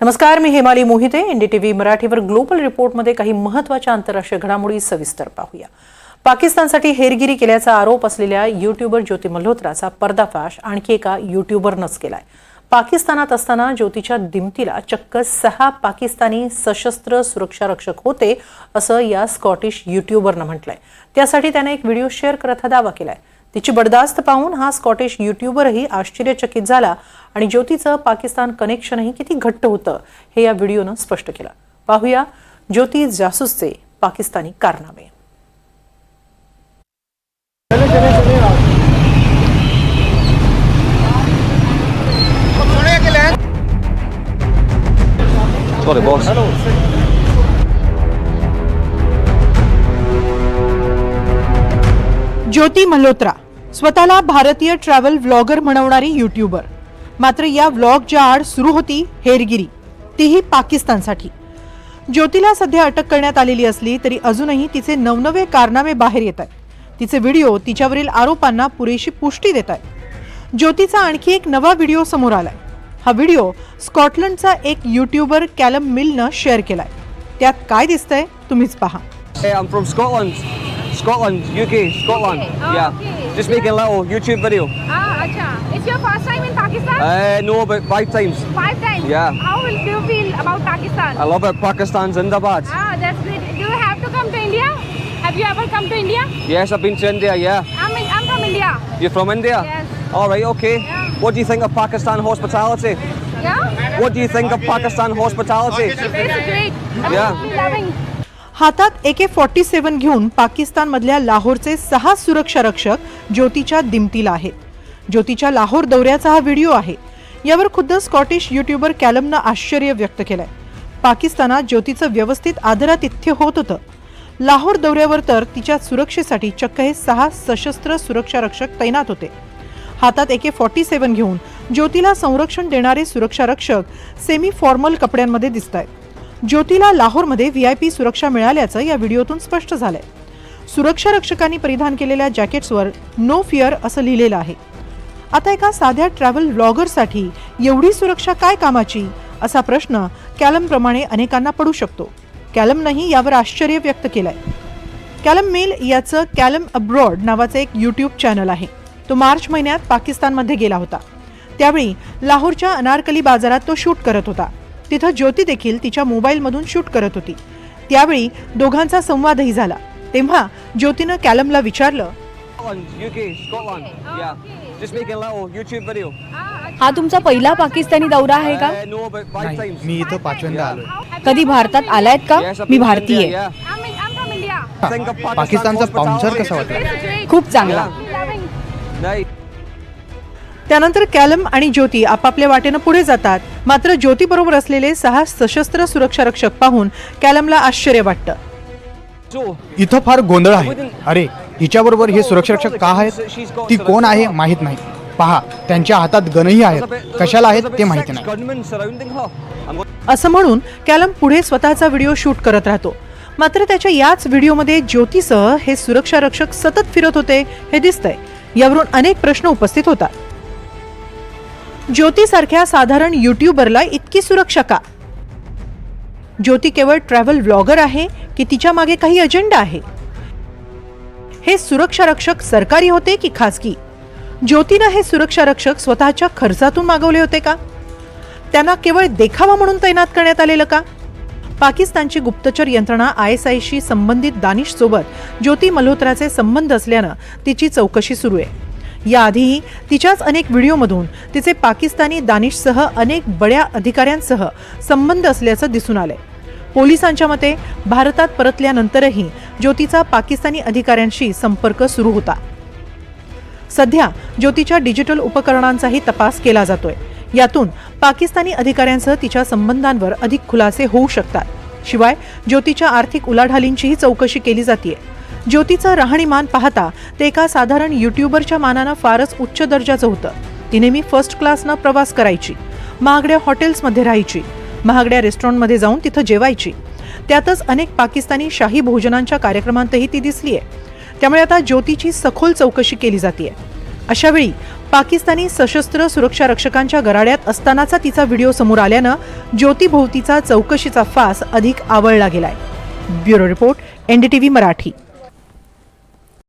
नमस्कार मी हेमाली मोहिते. एनडीटीव्ही मराठीवर ग्लोबल रिपोर्टमध्ये काही महत्त्वाच्या आंतरराष्ट्रीय घडामोडी सविस्तर पाहूया. पाकिस्तानसाठी हेरगिरी केल्याचा आरोप असलेल्या युट्यूबर ज्योती मल्होत्राचा पर्दाफाश आणखी एका युट्यूबरनंच केलाय. पाकिस्तानात असताना ज्योतीच्या दिमतीला चक्क सहा पाकिस्तानी सशस्त्र सुरक्षा रक्षक होते असं या स्कॉटिश युट्यूबरनं म्हटलंय. त्यासाठी त्याने एक व्हिडिओ शेअर करत हा दावा केलाय. तिची बडदास्त पाहून हा स्कॉटिश युट्यूबरही आश्चर्यचकित झाला आणि ज्योतीचं पाकिस्तान कनेक्शनही किती घट्ट होतं हे या व्हिडिओनं स्पष्ट केलं. पाहूया ज्योती जासूसचे पाकिस्तानी कारनामे. Sorry, boss. ज्योती मल्होत्रा स्वतःला भारतीय ट्रॅव्हल व्लॉगर म्हणवणारी युट्यूबर मात्र या व्लॉगच्या आड सुरू होती हेरगिरी तीही पाकिस्तानसाठी ज्योतीला सध्या अटक करण्यात आलेली असली तरी अजूनही तिचे नवनवे कारनामे बाहेर येत आहेत तिचे व्हिडिओ तिच्यावरील आरोपांना पुरेशी पुष्टी देत आहेत ज्योतीचा आणखी एक नवा व्हिडिओ समोर आलाय हा व्हिडिओ स्कॉटलंडचा एक युट्यूबर कॅलम मिलनं शेअर केलाय त्यात काय दिसतंय तुम्हीच पहा Hey, I'm from Scotland. Scotland, UK, Scotland. Oh, yeah. okay. Just making a little YouTube video. Ah, acha. It's your first time in Pakistan? Uh, no, about five times. Five times? yeah. How will you feel about Pakistan? I love it. Pakistan's Zindabad. Ah, that's great. Do you have to come to India? Have you ever come to India? Yes, I've been to India, yeah. I'm, in, I'm from India. You're from India? Yes. All right, okay. Yeah. What do you think of Pakistan hospitality? Yeah? What do you think of Pakistan hospitality? It's great. Yeah. Absolutely loving. हातात ए के forty seven घेऊन पाकिस्तानमधल्या लाहोरचे सहा सुरक्षा रक्षक ज्योतीच्या दिमतीला आहेत. ज्योतीच्या लाहोर दौऱ्याचा हा व्हिडिओ आहे. यावर खुद्द स्कॉटिश युट्यूबर कॅलमनं आश्चर्य व्यक्त केलंय. पाकिस्तानात ज्योतीचं व्यवस्थित आदरातिथ्य होत होतं. लाहोर दौऱ्यावर तर तिच्या सुरक्षेसाठी चक्क हे सहा सशस्त्र सुरक्षा रक्षक तैनात होते. हातात ए के फॉर्टी सेव्हन घेऊन ज्योतीला संरक्षण देणारे सुरक्षा रक्षक सेमी फॉर्मल कपड्यांमध्ये दिसत आहेत ज्योतीला लाहोरमध्ये व्ही आय पी सुरक्षा मिळाल्याचं या व्हिडिओतून स्पष्ट झालंय. सुरक्षा रक्षकांनी परिधान केलेल्या जॅकेट्सवर नो फिअर असं लिहिलेलं आहे. आता एका साध्या ट्रॅव्हल व्लॉगरसाठी एवढी सुरक्षा काय कामाची? असा प्रश्न कॅलमप्रमाणे अनेकांना पडू शकतो. कॅलमनंही यावर आश्चर्य व्यक्त केलंय. कॅलम मेल याचं कॅलम अब्रॉड नावाचं एक यूट्यूब चॅनल आहे. तो मार्च महिन्यात पाकिस्तानमध्ये गेला होता. त्यावेळी लाहोरच्या अनारकली बाजारात तो शूट करत होता. तिथं ज्योती देखील तिच्या मोबाईलमधून शूट करत होती. त्यावेळी दोघांचा संवादही झाला. तेव्हा ज्योतीनं कॅलमला विचारलं हा तुमचा पहिला पाकिस्तानी दौरा आहे का? मी इथं पाचव्यांदा आलो कधी भारतात आलायत का? मी भारतीय पाकिस्तानचा स्पॉन्सर कसा होता खूप चांगला. त्यानंतर कॅलम आणि ज्योती आपापल्या वाटेनं पुढे जातात. मात्र ज्योतीबरोबर असलेले सहा सशस्त्र सुरक्षा रक्षक पाहून कॅलमला आश्चर्य वाटतं. इथं फार गोंधळ आहे. अरे हिच्याबरोबर हे सुरक्षारक्षक का आहेत? ती कोण आहे माहीत नाही. पहा त्यांच्या हातात गनही आहेत. कशाला आहेत ते माहिती नाही. असं म्हणून कॅलम पुढे स्वतःचा व्हिडिओ शूट करत राहतो. मात्र त्याच्या याच व्हिडिओमध्ये ज्योतीसह हे सुरक्षा रक्षक सतत फिरत होते हे दिसतंय. यावरून अनेक प्रश्न उपस्थित होतात. ज्योतीसारख्या साधारण युट्यूबरला इतकी सुरक्षा का? ज्योती केवळ ट्रॅव्हल व्लॉगर आहे की तिच्यामागे काही अजेंडा आहे? हे सुरक्षा रक्षक सरकारी होते की खासगी? ज्योतीनं हे सुरक्षा रक्षक स्वतःच्या खर्चातून मागवले होते का? त्यांना केवळ देखावा म्हणून तैनात करण्यात आलेलं का? पाकिस्तानची गुप्तचर यंत्रणा आय एस आयशी संबंधित दानिशसोबत ज्योती मल्होत्राचे संबंध असल्यानं तिची चौकशी सुरू आहे. याआधीही तिच्याच अनेक व्हिडिओमधून तिचे पाकिस्तानी दानिशसह अनेक बड्या अधिकाऱ्यांसह संबंध असल्याचं दिसून आलंय. पोलिसांच्या मते भारतात परतल्यानंतरही ज्योतीचा पाकिस्तानी अधिकाऱ्यांशी संपर्क सुरू होता. सध्या ज्योतीच्या डिजिटल उपकरणांचाही तपास केला जातोय. यातून पाकिस्तानी अधिकाऱ्यांसह तिच्या संबंधांवर अधिक खुलासे होऊ शकतात. शिवाय ज्योतीच्या आर्थिक उलाढालींचीही चौकशी केली जाते ज्योतीचं राहणीमान पाहता ते एका साधारण युट्यूबरच्या मानानं फारच उच्च दर्जाचं होतं. तिने मी फर्स्ट क्लासनं प्रवास करायची. महागड्या हॉटेल्समध्ये राहायची. महागड्या रेस्टॉरंटमध्ये जाऊन तिथं जेवायची. त्यातच अनेक पाकिस्तानी शाही भोजनांच्या कार्यक्रमांतही ती दिसलीये. त्यामुळे आता ज्योतीची सखोल चौकशी केली जाते अशावेळी पाकिस्तानी सशस्त्र सुरक्षा रक्षकांच्या गराड्यात असतानाचा तिचा व्हिडिओ समोर आल्यानं ज्योतीभोवतीचा चौकशीचा फास अधिक आवळला गेलाय. Bureau report NDTV Marathi.